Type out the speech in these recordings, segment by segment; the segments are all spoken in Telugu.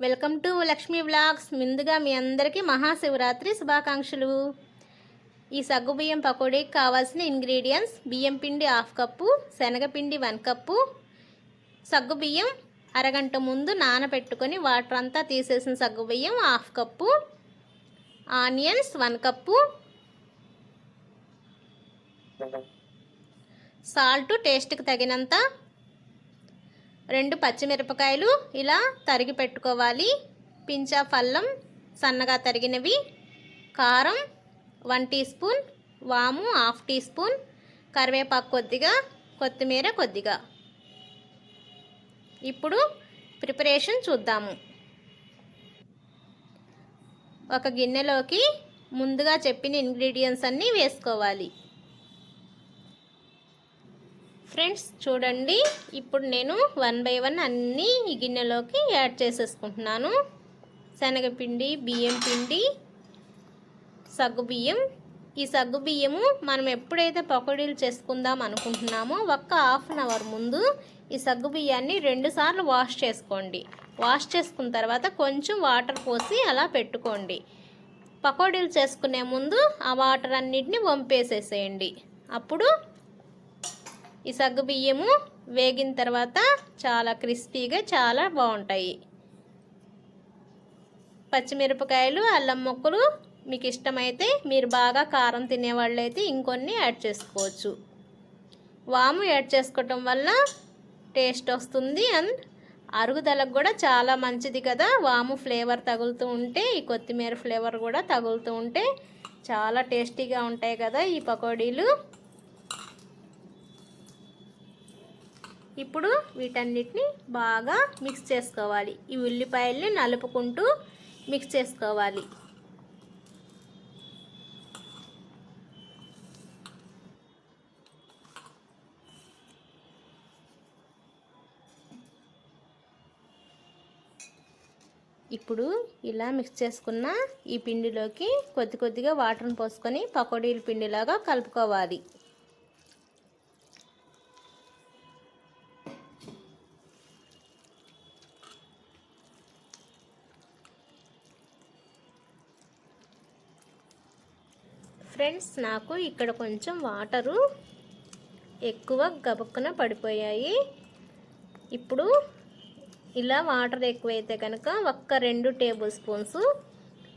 Welcome to Lakshmi vlogs. ముందుగా మీ అందరికీ మహాశివరాత్రి శుభాకాంక్షలు. ఈ సగ్గుబియ్యం పకోడీకి కావాల్సిన ఇంగ్రీడియంట్స్ బియ్యం పిండి హాఫ్ కప్పు శనగపిండి వన్ కప్పు సగ్గుబియ్యం అరగంట ముందు నానబెట్టుకొని వాటర్ అంతా తీసేసిన సగ్గుబియ్యం half cup onions one cup salt టేస్ట్కి తగినంత రెండు పచ్చిమిరపకాయలు ఇలా తరిగి పెట్టుకోవాలి. పించా పల్లం సన్నగా తరిగినవి. కారం వన్ టీ స్పూన్ వాము హాఫ్ టీ స్పూన్ కరివేపాకు కొద్దిగా కొత్తిమీర కొద్దిగా. ఇప్పుడు ప్రిపరేషన్ చూద్దాము. ఒక గిన్నెలోకి ముందుగా చెప్పిన ఇంగ్రీడియంట్స్ అన్నీ వేసుకోవాలి. ఫ్రెండ్స్ చూడండి. ఇప్పుడు నేను వన్ బై వన్ అన్నీ ఈ గిన్నెలోకి యాడ్ చేసేసుకుంటున్నాను. శనగపిండి బియ్యం పిండి సగ్గు బియ్యం. ఈ సగ్గు బియ్యము మనం ఎప్పుడైతే పకోడీలు చేసుకుందాం అనుకుంటున్నామో ఒక్క హాఫ్ అన్ అవర్ ముందు ఈ సగ్గు బియ్యాన్ని రెండుసార్లు వాష్ చేసుకోండి. వాష్ చేసుకున్న తర్వాత కొంచెం వాటర్ పోసి అలా పెట్టుకోండి. పకోడీలు చేసుకునే ముందు ఆ వాటర్ అన్నిటిని వంపేసేసేయండి. అప్పుడు ఈ సగ్గు బియ్యము వేగిన తర్వాత చాలా క్రిస్పీగా చాలా బాగుంటాయి. పచ్చిమిరపకాయలు అల్లం ముక్కలు మీకు ఇష్టమైతే మీరు బాగా కారం తినేవాళ్ళు అయితే ఇంకొన్ని యాడ్ చేసుకోవచ్చు. వాము యాడ్ చేసుకోవటం వల్ల టేస్ట్ వస్తుంది అండ్ అరుగుదలకు కూడా చాలా మంచిది కదా. వాము ఫ్లేవర్ తగులుతూ ఉంటే ఈ కొత్తిమీర ఫ్లేవర్ కూడా తగులుతూ ఉంటే చాలా టేస్టీగా ఉంటాయి కదా ఈ పకోడీలు. ఇప్పుడు వీటన్నిటిని బాగా మిక్స్ చేసుకోవాలి. ఈ ఉల్లిపాయల్ని నలుపుకుంటూ మిక్స్ చేసుకోవాలి. ఇప్పుడు ఇలా మిక్స్ చేసుకున్న ఈ పిండిలోకి కొద్ది కొద్దిగా వాటర్ని పోసుకొని పకోడీల పిండిలాగా కలుపుకోవాలి. ఫ్రెండ్స్ నాకు ఇక్కడ కొంచెం వాటరు ఎక్కువ గబక్కున పడిపోయాయి. ఇప్పుడు ఇలా వాటర్ ఎక్కువైతే కనుక ఒక్క రెండు టేబుల్ స్పూన్స్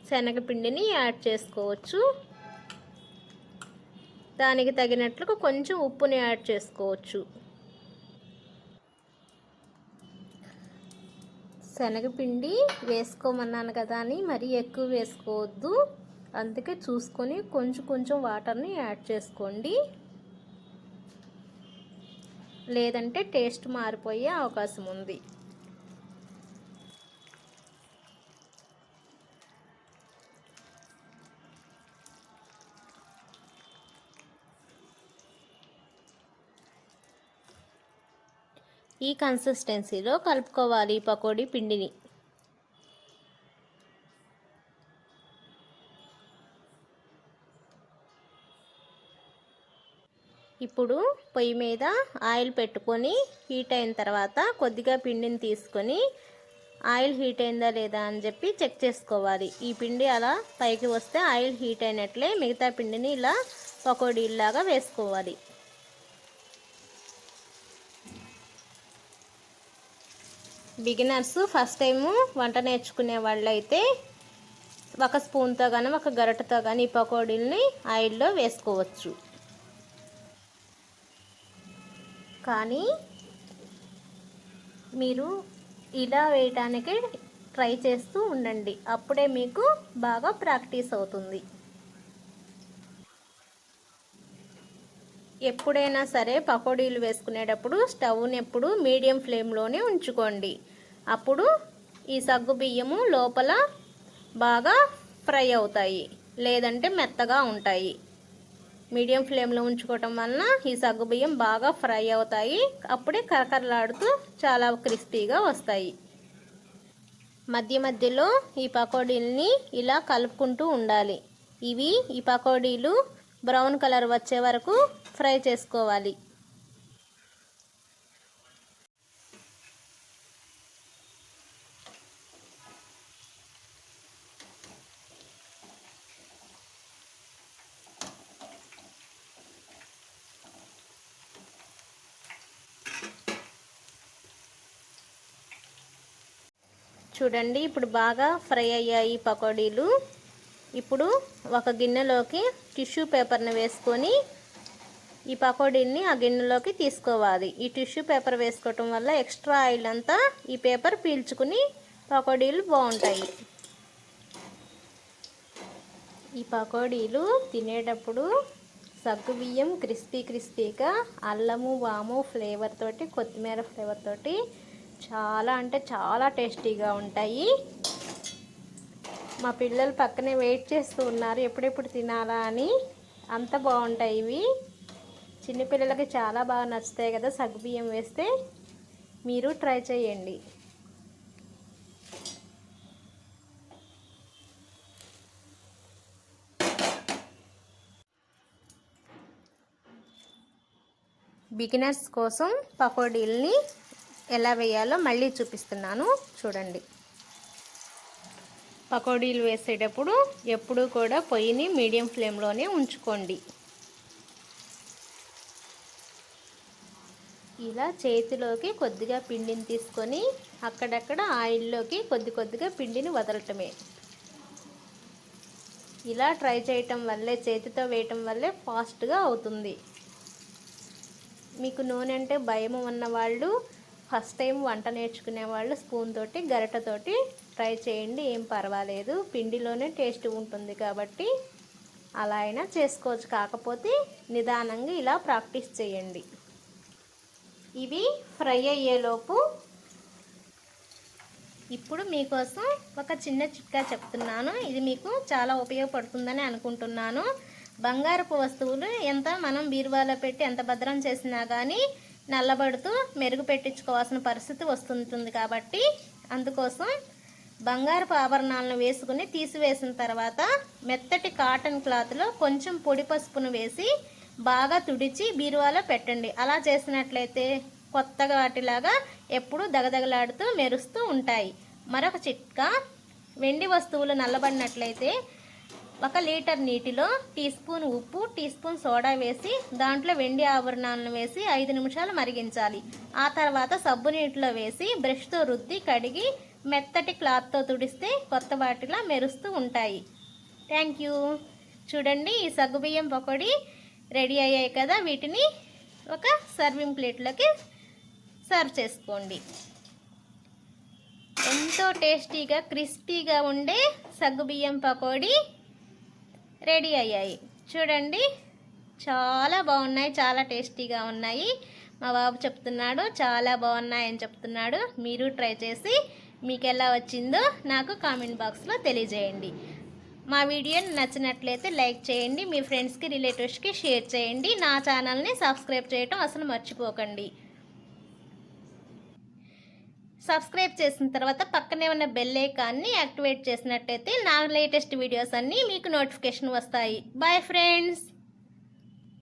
శనగపిండిని యాడ్ చేసుకోవచ్చు. దానికి తగినట్లుగా కొంచెం ఉప్పుని యాడ్ చేసుకోవచ్చు. శనగపిండి వేసుకోమన్నాను కదా అని మరీ ఎక్కువ వేసుకోవద్దు. అందుకే చూసుకొని కొంచెం కొంచెం వాటర్ని యాడ్ చేసుకోండి. లేదంటే టేస్ట్ మారిపోయే అవకాశం ఉంది. ఈ కన్సిస్టెన్సీలో కలుపుకోవాలి పకోడీ పిండిని. ఇప్పుడు పొయ్యి మీద ఆయిల్ పెట్టుకొని హీట్ అయిన తర్వాత కొద్దిగా పిండిని తీసుకొని ఆయిల్ హీట్ అయిందా లేదా అని చెప్పి చెక్ చేసుకోవాలి. ఈ పిండి అలా పైకి వస్తే ఆయిల్ హీట్ అయినట్లే మిగతా పిండిని ఇలా పకోడీలాగా వేసుకోవాలి. బిగినర్స్ ఫస్ట్ టైము వంట నేర్చుకునే వాళ్ళైతే ఒక స్పూన్తో కానీ ఒక గరటతో కానీ ఈ పకోడీలని ఆయిల్లో వేసుకోవచ్చు. కానీ మీరు ఇలా వేయటానికి ట్రై చేస్తూ ఉండండి. అప్పుడే మీకు బాగా ప్రాక్టీస్ అవుతుంది. ఎప్పుడైనా సరే పకోడీలు వేసుకునేటప్పుడు స్టవ్ని ఎప్పుడు మీడియం ఫ్లేమ్లోనే ఉంచుకోండి. అప్పుడు ఈ సగ్గు బియ్యము లోపల బాగా ఫ్రై అవుతాయి. లేదంటే మెత్తగా ఉంటాయి. మీడియం ఫ్లేమ్లో ఉంచుకోవటం వలన ఈ సగ్గుబియ్యం బాగా ఫ్రై అవుతాయి. అప్పుడే కరకరలాడుతూ చాలా క్రిస్పీగా వస్తాయి. మధ్య మధ్యలో ఈ పకోడీలని ఇలా కలుపుకుంటూ ఉండాలి. ఇవి ఈ పకోడీలు బ్రౌన్ కలర్ వచ్చే వరకు ఫ్రై చేసుకోవాలి. చూడండి ఇప్పుడు బాగా ఫ్రై అయ్యాయి పకోడీలు. ఇప్పుడు ఒక గిన్నెలోకి టిష్యూ పేపర్ని వేసుకొని ఈ పకోడీని ఆ గిన్నెలోకి తీసుకోవాలి. ఈ టిష్యూ పేపర్ వేసుకోవటం వల్ల ఎక్స్ట్రా ఆయిల్ అంతా ఈ పేపర్ పీల్చుకుని పకోడీలు బాగుంటాయి. ఈ పకోడీలు తినేటప్పుడు సగ్గు బియ్యం క్రిస్పీ క్రిస్పీగా అల్లము వాము ఫ్లేవర్ తోటి కొత్తిమీర ఫ్లేవర్ తోటి చాలా అంటే చాలా టేస్టీగా ఉంటాయి. మా పిల్లలు పక్కనే వెయిట్ చేస్తూ ఉన్నారు ఎప్పుడెప్పుడు తినాలా అని. అంత బాగుంటాయి ఇవి. చిన్నపిల్లలకి చాలా బాగా నచ్చుతాయి కదా సగ్గుబియ్యం వేస్తే. మీరు ట్రై చేయండి. బిగినర్స్ కోసం పకోడీల్ని ఎలా వేయాలో మళ్ళీ చూపిస్తున్నాను. చూడండి. పకోడీలు వేసేటప్పుడు ఎప్పుడూ కూడా పొయ్యిని మీడియం ఫ్లేమ్లోనే ఉంచుకోండి. ఇలా చేతిలోకి కొద్దిగా పిండిని తీసుకొని అక్కడక్కడ ఆయిల్లోకి కొద్ది కొద్దిగా పిండిని వదలటమే. ఇలా ట్రై చేయటం వల్లే చేతితో వేయటం వల్లే ఫాస్ట్గా అవుతుంది. మీకు నూనె అంటే భయం ఉన్న వాళ్ళు ఫస్ట్ టైం వంట నేర్చుకునే వాళ్ళు స్పూన్ తోటి గరిటతోటి ట్రై చేయండి ఏం పర్వాలేదు. పిండిలోనే టేస్ట్ ఉంటుంది కాబట్టి అలా అయినా చేసుకోవచ్చు. కాకపోతే నిదానంగా ఇలా ప్రాక్టీస్ చేయండి. ఇవి ఫ్రై అయ్యేలోపు ఇప్పుడు మీకోసం ఒక చిన్న చిట్కా చెప్తున్నాను. ఇది మీకు చాలా ఉపయోగపడుతుందని అనుకుంటున్నాను. బంగారపు వస్తువులు ఎంత మనం బీరువాలో పెట్టి ఎంత భద్రం చేసినా కానీ నల్లబడుతూ మెరుగు పెట్టించుకోవాల్సిన పరిస్థితి వస్తుంటుంది కాబట్టి అందుకోసం బంగారపు ఆభరణాలను వేసుకుని తీసివేసిన తర్వాత మెత్తటి కాటన్ క్లాత్లో కొంచెం పొడి పసుపును వేసి బాగా తుడిచి బీరువాలో పెట్టండి. అలా చేసినట్లయితే కొత్తగా వాటిలాగా ఎప్పుడూ దగదగలాడుతూ మెరుస్తూ ఉంటాయి. మరొక చిట్కా వెండి వస్తువులు నల్లబడినట్లయితే ఒక లీటర్ నీటిలో టీ స్పూన్ ఉప్పు టీ స్పూన్ సోడా వేసి దాంట్లో వెండి ఆభరణాలను వేసి ఐదు నిమిషాలు మరిగించాలి. ఆ తర్వాత సబ్బు నీటిలో వేసి బ్రష్తో రుద్ది కడిగి మెత్తటి క్లాత్తో తుడిస్తే కొత్త వాటిలా మెరుస్తూ ఉంటాయి. Thank you. చూడండి ఈ సగ్గుబియ్యం పకోడీ రెడీ అయ్యాయి కదా. వీటిని ఒక సర్వింగ్ ప్లేట్లోకి సర్వ్ చేసుకోండి. ఎంతో టేస్టీగా క్రిస్పీగా ఉండే సగ్గుబియ్యం పకోడీ రెడీ అయ్యాయి. చూడండి చాలా బాగున్నాయి చాలా టేస్టీగా ఉన్నాయి. మా బాబు చెప్తున్నాడు చాలా బాగున్నాయని చెప్తున్నాడు. మీరు ట్రై చేసి మీకు ఎలా వచ్చిందో నాకు కామెంట్ బాక్స్లో తెలియజేయండి. మా వీడియోని నచ్చినట్లయితే లైక్ చేయండి మీ ఫ్రెండ్స్కి రిలేటివ్స్కి షేర్ చేయండి. నా ఛానల్ని సబ్స్క్రైబ్ చేయటం అసలు మర్చిపోకండి. సబ్స్క్రైబ్ చేసిన తర్వాత పక్కనే ఉన్న బెల్ ఐకాన్ని యాక్టివేట్ చేసినట్టయితే నా లేటెస్ట్ వీడియోస్ అన్నీ మీకు నోటిఫికేషన్ వస్తాయి. Bye friends